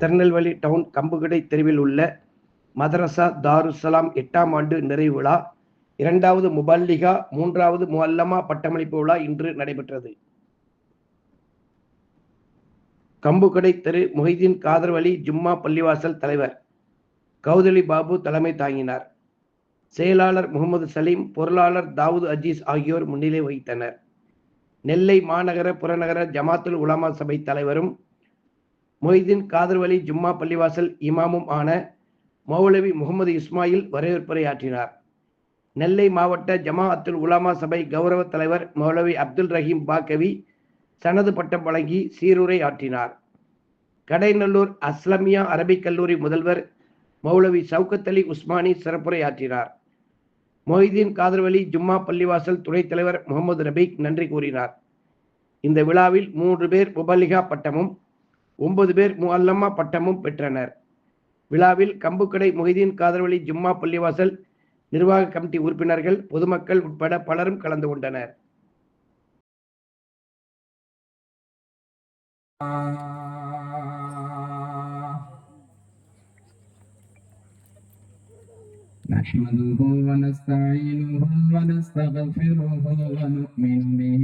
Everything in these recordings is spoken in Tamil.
திருநெல்வேலி டவுன் கம்புகடை தெருவில் உள்ள மதரசா தாருசலாம் எட்டாம் ஆண்டு நிறைவு விழா இரண்டாவது முபல்லிகா மூன்றாவது முஹல்லமா பட்டமளிப்பு விழா இன்று நடைபெற்றது. கம்புகடை தெரு முஹிதீன் காதர்வலி ஜும்மா பள்ளிவாசல் தலைவர் கௌதலி பாபு தலைமை தாங்கினார். செயலாளர் முகமது சலீம் பொருளாளர் தாவூத் அஜீஸ் ஆகியோர் முன்னிலை வகித்தனர். நெல்லை மாநகர புறநகர ஜமாத்துல் உலமா சபை தலைவரும் மொய்தீன் காதர்வலி ஜும்மா பள்ளிவாசல் இமாமும் ஆன மௌலவி முகமது இஸ்மாயில் வரவேற்புரை ஆற்றினார் நெல்லை மாவட்ட ஜமாஅத்துல் உலாமா சபை கௌரவ தலைவர் மௌலவி அப்துல் ரஹீம் பாக்கவி சனது பட்டம் வழங்கி சீருரை ஆற்றினார். கடைநல்லூர் அஸ்லமியா அரபிக் கல்லூரி முதல்வர் மௌலவி சவுகத் அலி உஸ்மானி சிறப்புரை ஆற்றினார் மொய்தீன் காதர்வலி ஜும்மா பள்ளிவாசல் துணைத் தலைவர் முகமது ரபீக் நன்றி கூறினார். இந்த விழாவில் மூன்று பேர் முபல்லிகா பட்டமும் ஒன்பது பேர் முஅல்லமா பட்டமும் பெற்றனர் விழாவில் கம்புக்கடை மொய்தீன் காதர்வழி ஜும்மா பள்ளிவாசல் நிர்வாக கமிட்டி உறுப்பினர்கள் பொதுமக்கள் உட்பட பலரும் கலந்து கொண்டனர் نحمده ونستعينه ونستغفره ونؤمن به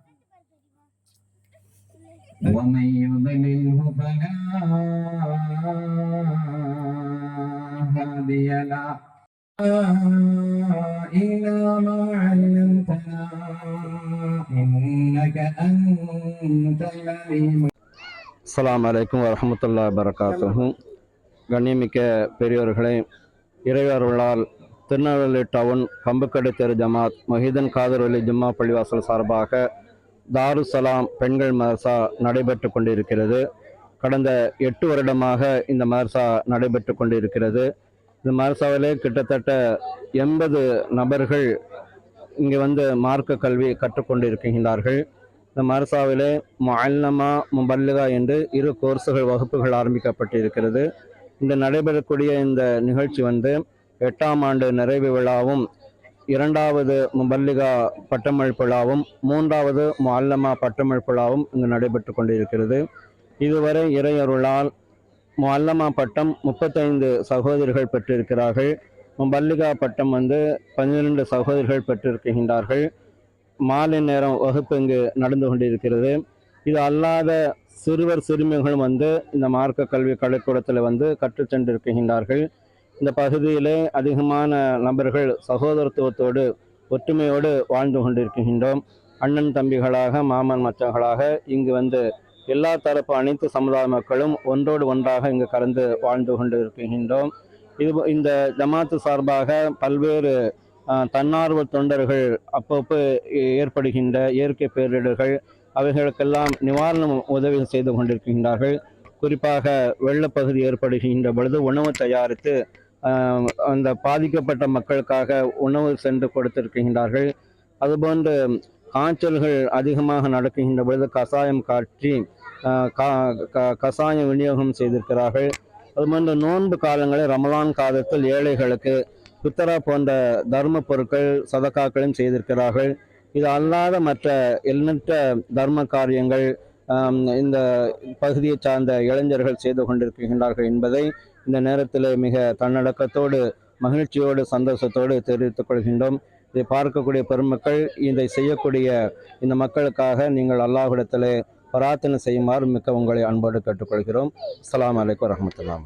ومن يضلله فلا هادي له إلا ما علمتنا إنك أنت العليم அஸ்ஸலாமு அலைக்கும் வரஹமத்துல்லா வரகாத்துஹும் கண்ணியமிக்க பெரியோர்களே இறையருளால் திருநெல்வேலி டவுன் கம்புக்கடை தெரு ஜமாத் மொஹிதன் காதர்வலி ஜும்மா பள்ளிவாசல் சார்பாக தாருசலாம் பெண்கள் மதர்சா நடைபெற்று கொண்டிருக்கிறது. கடந்த எட்டு வருடமாக இந்த மதர்சா நடைபெற்று கொண்டிருக்கிறது. இந்த மதர்சாவிலே கிட்டத்தட்ட எண்பது நபர்கள் இங்கே வந்து மார்க்க கல்வி கற்றுக்கொண்டிருக்கின்றார்கள் இந்த மதர்சாவிலே மல்லமா முபல்லிகா என்று இரு கோர்ஸுகள் வகுப்புகள் ஆரம்பிக்கப்பட்டிருக்கிறது. இந்த நடைபெறக்கூடிய இந்த நிகழ்ச்சி வந்து எட்டாம் ஆண்டு நிறைவு விழாவும் இரண்டாவது முபல்லிகா பட்டமளிப்பு விழாவும் மூன்றாவது முல்லமா பட்டமளிப்பு விழாவும் இங்கு நடைபெற்று கொண்டிருக்கிறது. இதுவரை இறையருளால் முல்லமா பட்டம் முப்பத்தைந்து சகோதரிகள் பெற்றிருக்கிறார்கள். முபல்லிகா பட்டம் வந்து பன்னிரண்டு சகோதரிகள் பெற்றிருக்கின்றார்கள். மாலை நேரம் வகுப்பு இங்கு நடந்து கொண்டிருக்கிறது. இது அல்லாத சிறுவர் சிறுமிகளும் வந்து இந்த மார்க்க கல்வி கலைக்கூடத்தில் வந்து கற்றுச் சென்றிருக்கின்றார்கள். இந்த பகுதியிலே அதிகமான நபர்கள் சகோதரத்துவத்தோடு ஒற்றுமையோடு வாழ்ந்து கொண்டிருக்கின்றோம். அண்ணன் தம்பிகளாக மாமன் மச்சங்களாக இங்கு வந்து எல்லா தரப்பு அனைத்து சமுதாய மக்களும் ஒன்றோடு ஒன்றாக இங்கு கலந்து வாழ்ந்து கொண்டு இருக்கின்றோம் இது இந்த ஜமாத்து சார்பாக பல்வேறு தன்னார்வ தொண்டர்கள் அப்பப்போ ஏற்படுகின்ற இயற்கை பேரிடர்கள் அவைகளுக்கெல்லாம் நிவாரணம் உதவி செய்து கொண்டிருக்கின்றார்கள். குறிப்பாக வெள்ளப்பகுதி ஏற்படுகின்ற பொழுது உணவு தயாரித்து அந்த பாதிக்கப்பட்ட மக்களுக்காக உணவு சென்று கொடுத்திருக்கின்றார்கள். அதுபோன்று காய்ச்சல்கள் அதிகமாக நடக்குகின்ற பொழுது கசாயம் காற்றி கா- க- கசாயம் விநியோகம் செய்திருக்கிறார்கள். அதுபோன்று நோன்பு காலங்களில் ரமலான் காலத்தில் ஏழைகளுக்கு புத்தரா போன்ற தர்ம பொருட்கள் சதக்காக்களும் செய்திருக்கிறார்கள். இது அல்லாத மற்ற எண்ணற்ற தர்ம காரியங்கள் இந்த பகுதியை சார்ந்த இளைஞர்கள் செய்து கொண்டிருக்கின்றார்கள் என்பதை இந்த நேரத்தில் மிக தன்னடக்கத்தோடு மகிழ்ச்சியோடு சந்தோஷத்தோடு தெரிவித்துக் கொள்கின்றோம். இதை பார்க்கக்கூடிய பெருமக்கள் இதை செய்யக்கூடிய இந்த மக்களுக்காக நீங்கள் அல்லாஹிடத்தில் பிரார்த்தனை செய்யுமாறு மிக்க உங்களை அன்போடு கேட்டுக்கொள்கிறோம். அஸ்லாம் வலைக்கம் வரமத்துல்லாம்